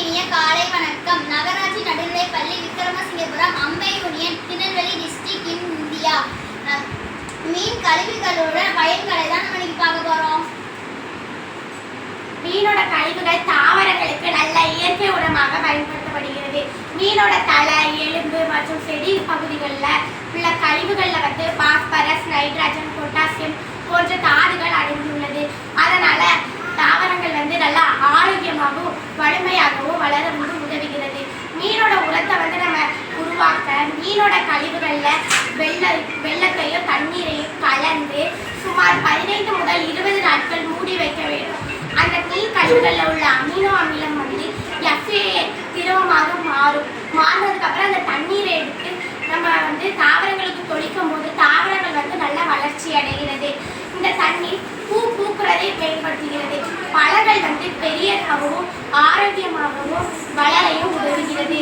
இனிய காலை வணக்கம். நகராட்சி நடுநிலைப்பள்ளி Vikramasingapuram Ambai union Tirunelveli district in India. மீன் கழிவுகளோட பயன்களை தான் நம்ம பார்க்க போகிறோம் மீனோட கழிவுகள் தாவரங்களுக்கு நல்ல இயற்கை உரமாக பயன்படுத்தப்படுகிறது. மீனோட தலை எலும்பு மற்றும் செடி பகுதிகளில் உள்ள கழிவுகளில் வந்து பாஸ்பரஸ் நைட்ரஜன் வந்து தாவரங்களுக்கு தொளிக்கும் போது தாவரங்கள் வந்து நல்ல வளர்ச்சி அடைகிறது. இந்த தண்ணீர் பூ பூக்கிறதை மேம்படுத்துகிறது பழங்கள் வந்து பெரியதாகவும் ஆரோக்கியமாகவும் வளரையும் உதவுகிறது.